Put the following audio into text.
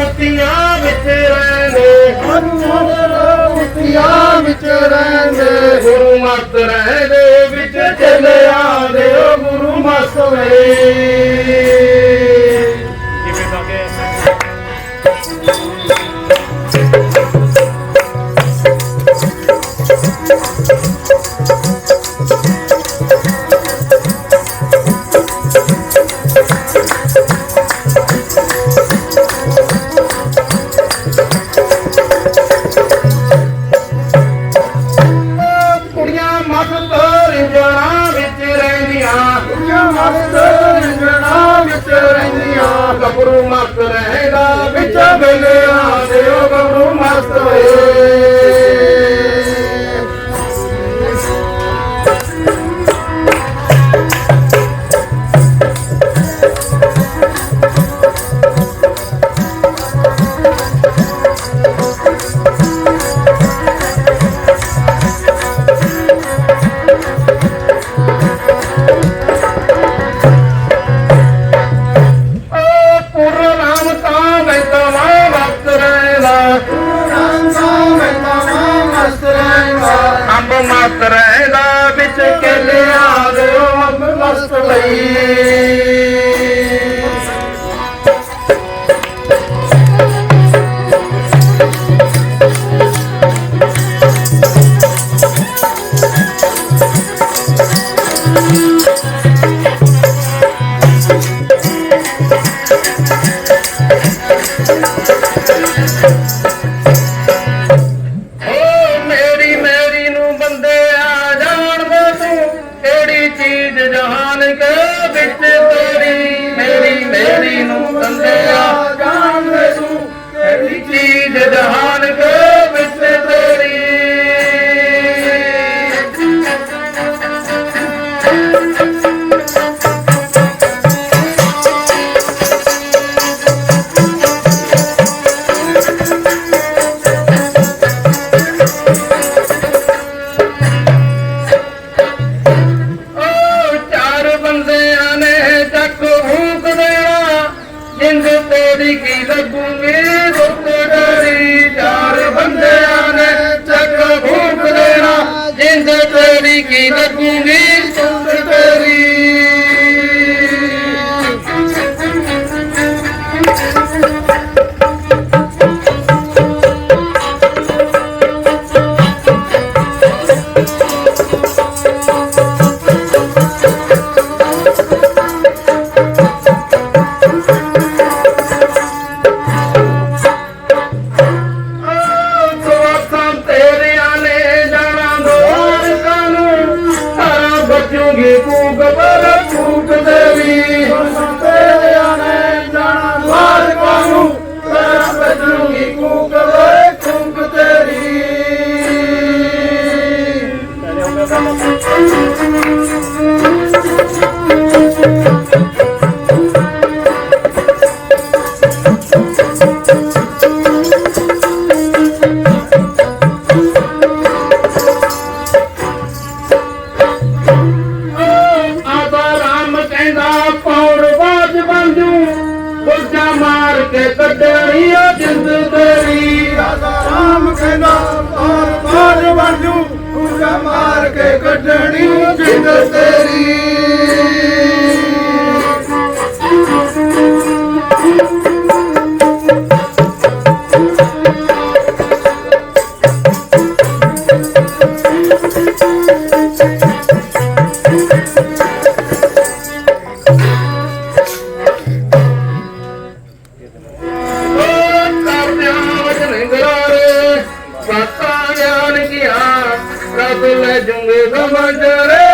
ਕੁੱਤੀਆਂ ਵਿੱਚ ਰਹਿੰਦੇ। ਹੰਝਰ ਕੁੱਤੀਆਂ ਵਿੱਚ ਰਹਿੰਦੇ। ਗੁਰੂ ਮਤ ਰਹਿੰਦੇ, ਵਿੱਚ ਚਲੇ ਆਦੇ ਓ ਗੁਰੂ ਮਤ ਵੇ நமஸ்தே நாமித்தே நந்தியாக குரு আপনারা Andrea. ਬੰਦਿਆਂ ਨੇ ਚੱਕ ਫੂਕ ਦੇਣਾ। ਜਿੰਦ ਤੇਰੀ ਕੀ ਲੱਗੂਗੀ? ਨਾ ਮਾਰ ਕੇ ਕੱਢਣੀ ਜਿੰਦ ਤੇਰੀ। ਰਾਮ ਕਹਿੰਦਾ ਔਰ ਬਾਜਵਾ কুলে জঙ্গি সমাচারে